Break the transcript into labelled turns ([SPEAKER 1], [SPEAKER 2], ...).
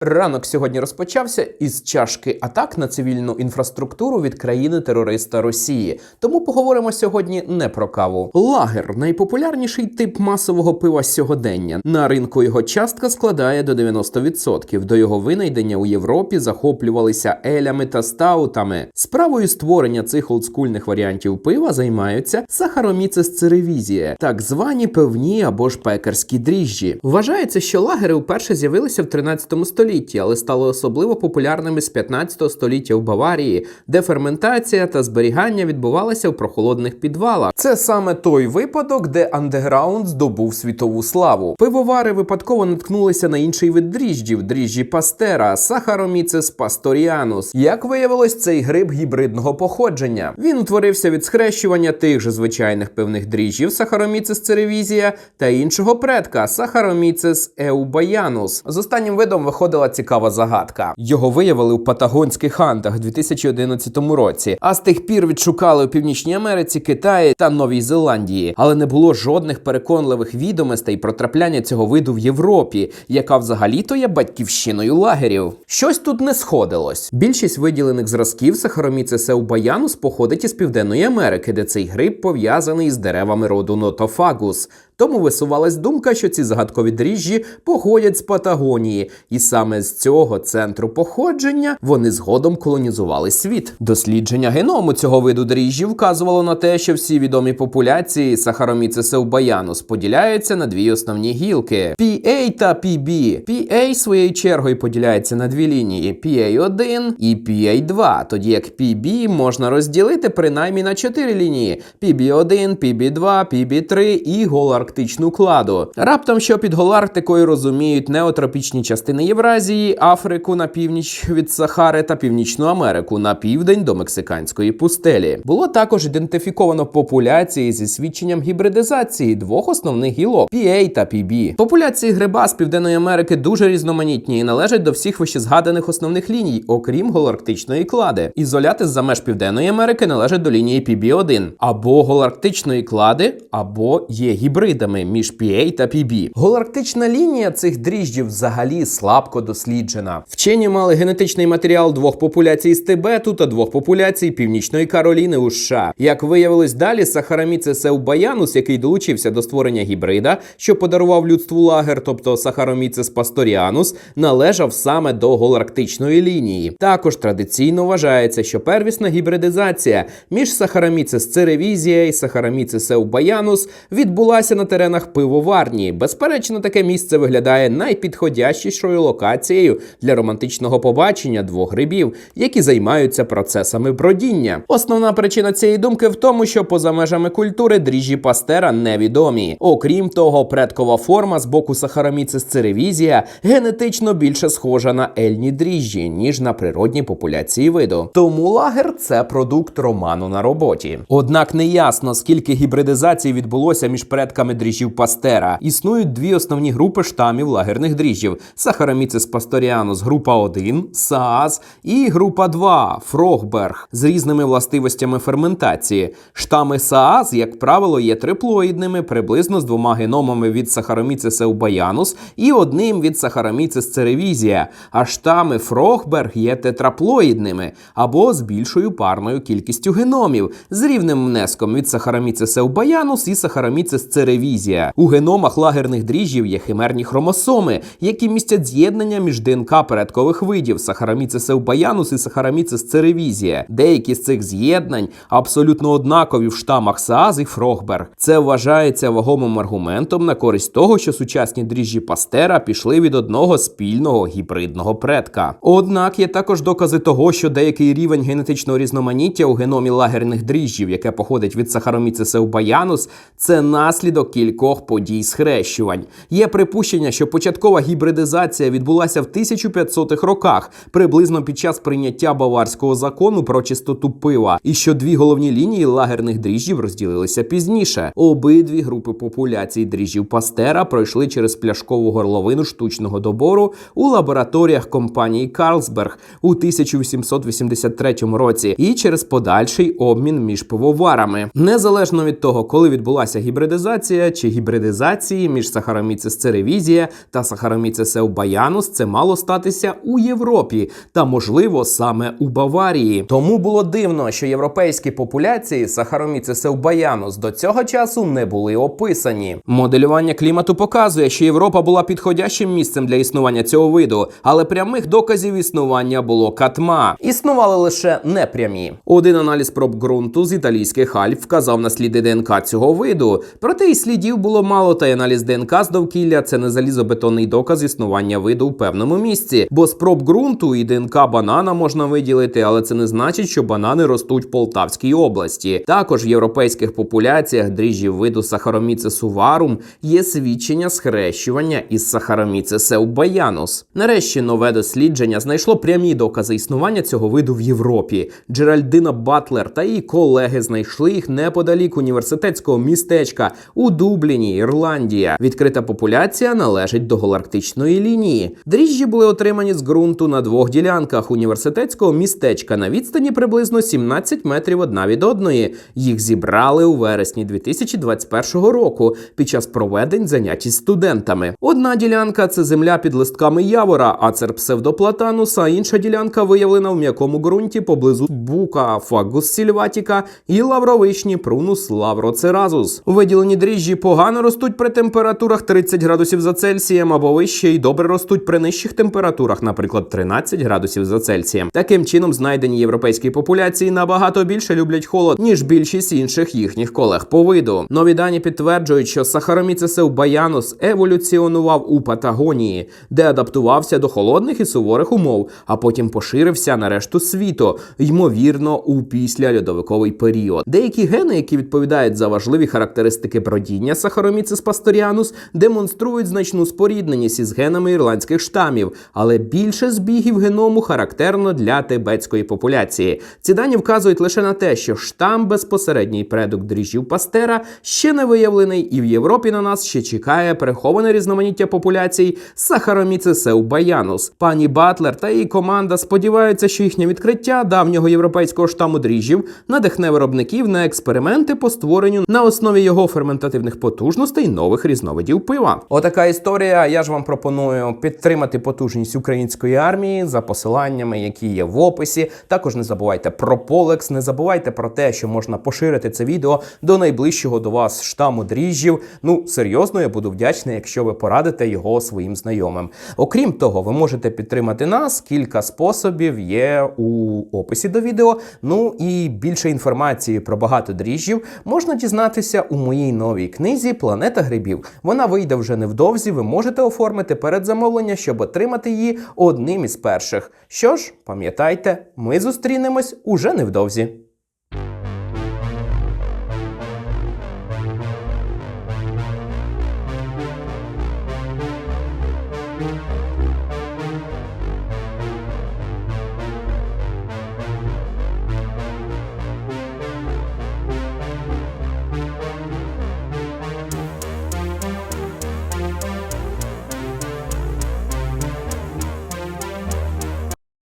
[SPEAKER 1] Ранок сьогодні розпочався із чашки атак на цивільну інфраструктуру від країни-терориста Росії. Тому поговоримо сьогодні не про каву. Лагер найпопулярніший тип масового пива сьогодення. На ринку його частка складає до 90%. До його винайдення у Європі захоплювалися елями та стаутами. Справою створення цих олдскульних варіантів пива займаються сахароміцес церевізія, так звані певні або ж пекарські дріжджі. Вважається, що лагери вперше з'явилися в 13 столітті, але стали особливо популярними з 15 століття в Баварії, де ферментація та зберігання відбувалися в прохолодних підвалах. Це саме той випадок, де андеграунд здобув світову славу. Пивовари випадково наткнулися на інший вид дріжджів дріжджі пастера Сахароміцес пасторіанус. Як виявилось, цей гриб гібридного походження. Він утворився від схрещування тих же звичайних пивних дріжджів Сахароміцес церевізія та іншого предка Сахароміцес еубаянус. З останнім видом виходила цікава загадка. Його виявили у Патагонських Андах у 2011 році, а з тих пір відшукали у Північній Америці, Китаї та Новій Зеландії. Але не було жодних переконливих відомостей про трапляння цього виду в Європі, яка взагалі-то є батьківщиною лагерів. Щось тут не сходилось. Більшість виділених зразків Сахароміцес еубаянус походить із Південної Америки, де цей гриб пов'язаний з деревами роду Нотофагус. Тому висувалась думка, що ці загадкові дріжджі походять з Патагонії, і саме з цього центру походження вони згодом колонізували світ. Дослідження геному цього виду дріжджі вказувало на те, що всі відомі популяції Сахароміцес еубаянус поділяються на дві основні гілки: PA та PB. PA своєю чергою поділяється на дві лінії: PA1 і PA2, тоді як PB можна розділити принаймні на чотири лінії: PB1, PB2, PB3 і голарктичну кладу. Раптом, що під голарктикою розуміють неотропічні частини Євразії, Африку на північ від Сахари та Північну Америку на південь до мексиканської пустелі. Було також ідентифіковано популяції зі свідченням гібридизації двох основних гілок PA та PB. Популяції гриба з Південної Америки дуже різноманітні і належать до всіх вищезгаданих основних ліній, окрім голарктичної клади. Ізоляти з-за меж Південної Америки належать до лінії PB1 або голарктичної клади, або є гібридами між PA та PB. Голарктична лінія цих дріжджів взагалі слабко досліджена. Вчені мали генетичний матеріал двох популяцій з Тибету та двох популяцій Північної Кароліни у США. Як виявилось далі, Сахароміцес еубаянус, який долучився до створення гібрида, що подарував людству лагер, тобто Сахароміцес пасторіанус, належав саме до голарктичної лінії. Також традиційно вважається, що первісна гібридизація між Сахароміцес церевізія і Сахароміцес еубаянус відбулася на теренах пивоварні. Безперечно, таке місце виглядає найпідходящішою локацією для романтичного побачення двох грибів, які займаються процесами бродіння. Основна причина цієї думки в тому, що поза межами культури дріжджі пастера невідомі. Окрім того, предкова форма з боку Сахароміцес церевізія генетично більше схожа на ельні дріжджі, ніж на природні популяції виду. Тому лагер це продукт роману на роботі. Однак не ясно, скільки гібридизацій відбулося між предками дріжджів пастера. Існують дві основні групи штамів лагерних дріжджів: Saccharomyces pastorianus група 1, СААЗ і група 2 Фрогберг з різними властивостями ферментації. Штами СААЗ, як правило, є триплоїдними, приблизно з двома геномами від Saccharomyces eubayanus і одним від Saccharomyces cerevisia, а штами Фрогберг є тетраплоїдними або з більшою парною кількістю геномів з рівним внеском від Saccharomyces eubayanus і Saccharomyces cerevisia. У геномах лагерних дріжджів є химерні хромосоми, які містять з'єднання між ДНК передкових видів Saccharomyces eubayanus і Saccharomyces cerevisia. Деякі з цих з'єднань абсолютно однакові в штамах СААЗ і Фрогберг. Це вважається вагомим аргументом на користь того, що сучасні дріжджі пастера пішли від одного спільного гібридного предка. Однак є також докази того, що деякий рівень генетичного різноманіття у геномі лагерних дріжджів, яке походить від Saccharomyces eubayanus, це наслідок кількох подій схрещувань. Є припущення, що початкова гібридизація відбулася в 1500-х роках, приблизно під час прийняття баварського закону про чистоту пива, і що дві головні лінії лагерних дріжджів розділилися пізніше. Обидві групи популяцій дріжджів пастера пройшли через пляшкову горловину штучного добору у лабораторіях компанії Карлсберг у 1883 році і через подальший обмін між пивоварами. Незалежно від того, коли відбулася гібридизація, мутація чи гібридизації між Saccharomyces cerevisiae та Saccharomyces eubayanus це мало статися у Європі та, можливо, саме у Баварії. Тому було дивно, що європейські популяції Saccharomyces eubayanus до цього часу не були описані. Моделювання клімату показує, що Європа була підходящим місцем для існування цього виду, але прямих доказів існування було катма. Існували лише непрямі. Один аналіз проб ґрунту з італійських Альп вказав на сліди ДНК цього виду. Проте і слідів було мало, та й аналіз ДНК з довкілля це не залізобетонний доказ існування виду в певному місці. Бо з проб ґрунту і ДНК банана можна виділити, але це не значить, що банани ростуть в Полтавській області. Також в європейських популяціях дріжджів виду Saccharomyces suvarum є свідчення схрещування із Saccharomyces eubayanus. Нарешті нове дослідження знайшло прямі докази існування цього виду в Європі. Джеральдина Батлер та її колеги знайшли їх неподалік університетського містечка у Дубліні, Ірландія. Відкрита популяція належить до голарктичної лінії. Дріжджі були отримані з ґрунту на двох ділянках університетського містечка на відстані приблизно 17 метрів одна від одної. Їх зібрали у вересні 2021 року під час проведень занять із студентами. Одна ділянка це земля під листками явора, ацер псевдоплатанус, а інша ділянка виявлена в м'якому ґрунті поблизу бука, фагус сільватіка і лавровишні прунус лавроцеразус. Виділені дріжджі погано ростуть при температурах 30 градусів за Цельсієм або вище і добре ростуть при нижчих температурах, наприклад, 13 градусів за Цельсієм. Таким чином, знайдені європейські популяції набагато більше люблять холод, ніж більшість інших їхніх колег по виду. Нові дані підтверджують, що Saccharomyces eubayanus еволюціонував у Патагонії, де адаптувався до холодних і суворих умов, а потім поширився на решту світу, ймовірно, у післяльодовиковий період. Деякі гени, які відповідають за важливі характеристики бродіння Saccharomyces pastorianus, демонструють значну спорідненість із генами ірландських штамів, але більше збігів геному характерно для тибетської популяції. Ці дані вказують лише на те, що штам безпосередній предок дріжджів пастера ще не виявлений, і в Європі на нас ще чекає переховане різноманіття популяцій Saccharomyces eubayanus. Пані Батлер та її команда сподіваються, що їхнє відкриття давнього європейського штаму дріжджів надихне виробників на експерименти по створенню на основі його ферментативних потужностей нових різновидів пива. Отака історія. Я ж вам пропоную підтримати потужність української армії за посиланнями, які є в описі. Також не забувайте про Полекс, не забувайте про те, що можна поширити це відео до найближчого до вас штаму дріжджів. Ну серйозно, я буду вдячний, якщо ви порадите його своїм знайомим. Окрім того, ви можете підтримати нас. Кілька способів є у описі до відео. Ну і більше інформації про багато дріжджів можна дізнатися у моїй новій книзі Планета грибів. Вона вийде вже невдовзі. Ви можете оформити передзамовлення, щоб отримати її одним із перших. Що ж, пам'ятайте, ми зустрінемось уже невдовзі.